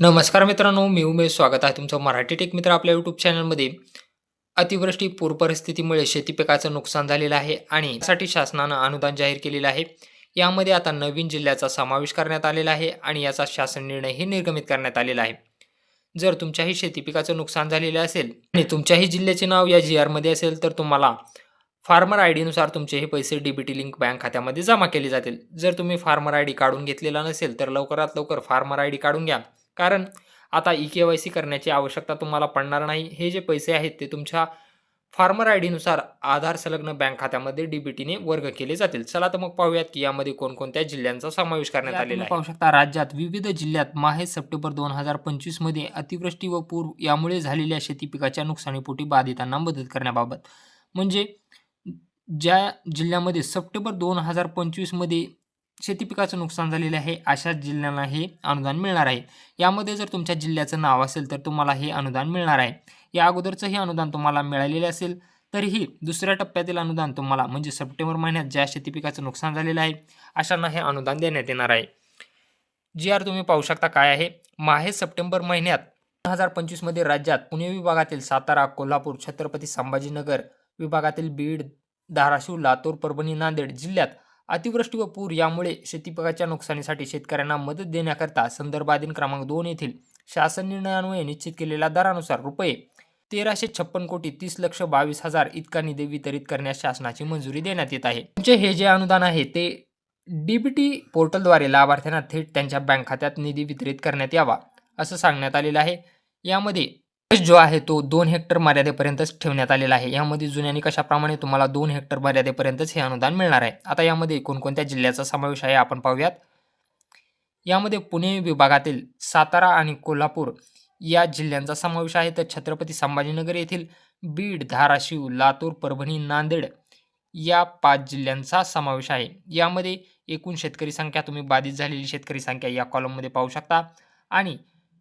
नमस्कार मित्रांनो मी उमेश स्वागत आहे तुमचं मराठी टेक मित्र आपल्या यूट्यूब चॅनलमध्ये अतिवृष्टी पूर परिस्थितीमुळे शेती पिकाचं नुकसान झालेलं आहे आणि यासाठी शासनानं अनुदान जाहीर केलेलं आहे. यामध्ये आता नवीन जिल्ह्याचा समावेश करण्यात आलेला आहे आणि याचा शासन निर्णयही निर्गमित करण्यात आलेला आहे. जर तुमच्याही शेती पिकाचं नुकसान झालेलं असेल आणि तुमच्याही जिल्ह्याचे नाव या जी आरमध्ये असेल तर तुम्हाला फार्मर आय डीनुसार तुमचे हे पैसे डीबीटी लिंक बँक खात्यामध्ये जमा केले जातील. जर तुम्ही फार्मर आय डी काढून घेतलेला नसेल तर लवकरात लवकर फार्मर आय डी काढून घ्या. कारण आता ई के वाय सी करण्याची आवश्यकता तुम्हाला पडणार नाही. हे जे पैसे आहेत ते तुमच्या फार्मर आय डीनुसार आधार संलग्न बँक खात्यामध्ये डीबीटीने वर्ग केले जातील. चला तर मग पाहूयात की यामध्ये कोणकोणत्या जिल्ह्यांचा समावेश करण्यात आलेला आहे. पाहू शकता राज्यात विविध जिल्ह्यात माहे सप्टेंबर दोन हजार पंचवीसमध्ये अतिवृष्टी व पूर यामुळे झालेल्या शेती पिकाच्या नुकसानीपोटी बाधितांना मदत करण्याबाबत. म्हणजे ज्या जिल्ह्यामध्ये सप्टेंबर दोन हजार पंचवीसमध्ये शेती पिकाचं नुकसान झालेलं आहे अशा जिल्ह्यांना हे अनुदान मिळणार आहे. यामध्ये जर तुमच्या जिल्ह्याचं नाव असेल तर तुम्हाला हे अनुदान मिळणार आहे. या अगोदरचं हे अनुदान तुम्हाला मिळालेले असेल तरीही दुसऱ्या टप्प्यातील अनुदान तुम्हाला म्हणजे सप्टेंबर महिन्यात ज्या शेती पिकाचं नुकसान झालेलं आहे अशांना हे अनुदान देण्यात येणार आहे. जी आर तुम्ही पाहू शकता काय आहे? माहे सप्टेंबर महिन्यात दोन हजार पंचवीसमध्ये राज्यात पुणे विभागातील सातारा कोल्हापूर छत्रपती संभाजीनगर विभागातील बीड धाराशिव लातूर परभणी नांदेड जिल्ह्यात अतिवृष्टी व पूर यामुळे शेतीपिकाच्या नुकसानीसाठी शेतकऱ्यांना मदत देण्याकरता संदर्भाधीन क्रमांक दोन येथील शासन निर्णयान्वये निश्चित केलेल्या दरानुसार रुपये तेराशे छप्पन कोटी तीस लक्ष बावीस हजार इतका निधी वितरित करण्यास शासनाची मंजुरी देण्यात येत आहे. तुमचे हे जे अनुदान आहे ते डीबीटी पोर्टलद्वारे लाभार्थ्यांना थेट त्यांच्या बँक खात्यात निधी वितरित करण्यात यावा असं सांगण्यात आलेलं आहे. यामध्ये जो आहे तो दोन हेक्टर मर्यादेपर्यंतच ठेवण्यात आलेला आहे. यामध्ये जुन्या निकषाप्रमाणे तुम्हाला दोन हेक्टर मर्यादेपर्यंतच हे अनुदान मिळणार आहे. आता यामध्ये कोणकोणत्या जिल्ह्याचा समावेश आहे आपण पाहूयात. यामध्ये पुणे विभागातील सातारा आणि कोल्हापूर या जिल्ह्यांचा समावेश आहे. तर छत्रपती संभाजीनगर येथील बीड धाराशिव लातूर परभणी नांदेड या पाच जिल्ह्यांचा समावेश आहे. यामध्ये एकूण शेतकरी संख्या तुम्ही बाधित झालेली शेतकरी संख्या या कॉलममध्ये पाहू शकता. आणि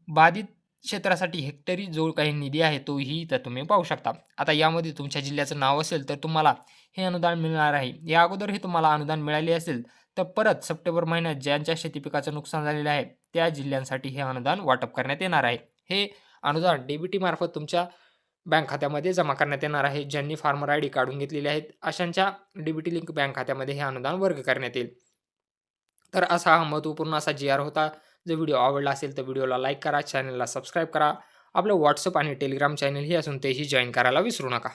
बाधित क्षेत्रासाठी हेक्टरी जो काही निधी आहे तोही इथं तुम्ही पाहू शकता. आता यामध्ये तुमच्या जिल्ह्याचं नाव असेल तर तुम्हाला हे अनुदान मिळणार आहे. या अगोदर हे तुम्हाला अनुदान मिळाले असेल तर परत सप्टेंबर महिन्यात ज्यांच्या शेती पिकाचं नुकसान झालेलं आहे त्या जिल्ह्यांसाठी हे अनुदान वाटप करण्यात येणार आहे. हे अनुदान डीबीटी मार्फत तुमच्या बँक खात्यामध्ये जमा करण्यात येणार आहे ज्यांनी फार्मर आय डी काढून घेतलेले आहेत. अशांच्या डीबीटी लिंक बँक खात्यामध्ये हे अनुदान वर्ग करण्यात येईल. तर असा हा महत्त्वपूर्ण असा जी आर होता. जर व्हिडिओ आवडला असेल तर व्हिडिओला लाईक करा चॅनलला सबस्क्राईब करा. आपलं व्हॉट्सअप आणि टेलिग्राम चॅनलही असून तेही जॉईन करायला विसरू नका.